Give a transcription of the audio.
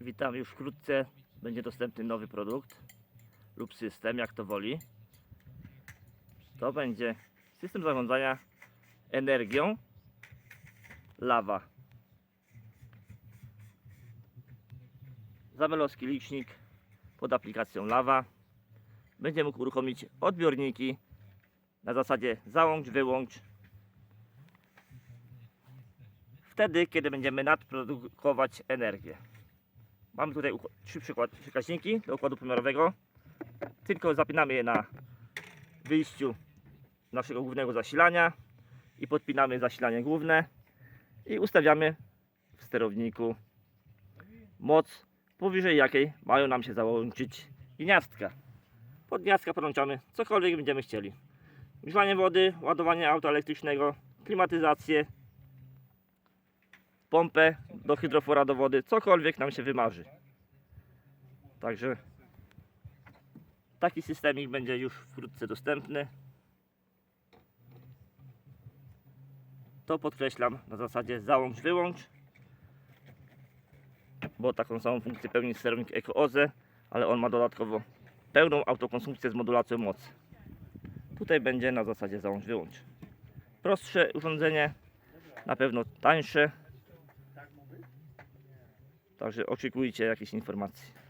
Witam już wkrótce. Będzie dostępny nowy produkt lub system, jak to woli. To będzie system zarządzania energią lawa. Zabelowski licznik pod aplikacją lawa. Będzie mógł uruchomić odbiorniki na zasadzie załącz, wyłącz. Wtedy, kiedy będziemy nadprodukować energię. Mamy tutaj trzy przekaźniki do układu pomiarowego. Tylko zapinamy je na wyjściu naszego głównego zasilania i podpinamy zasilanie główne i ustawiamy w sterowniku moc, powyżej jakiej mają nam się załączyć gniazdka. Pod gniazdka podłączamy cokolwiek będziemy chcieli. Grzanie wody, ładowanie auta elektrycznego, klimatyzację, pompę do hydrofora do wody, cokolwiek nam się wymarzy. Także taki systemik będzie już wkrótce dostępny. To podkreślam na zasadzie załącz, wyłącz, bo taką samą funkcję pełni sterownik EcoOZE, ale on ma dodatkowo pełną autokonsumpcję z modulacją mocy. Tutaj będzie na zasadzie załącz, wyłącz. Prostsze urządzenie, na pewno tańsze. Także oczekujcie jakichś informacji.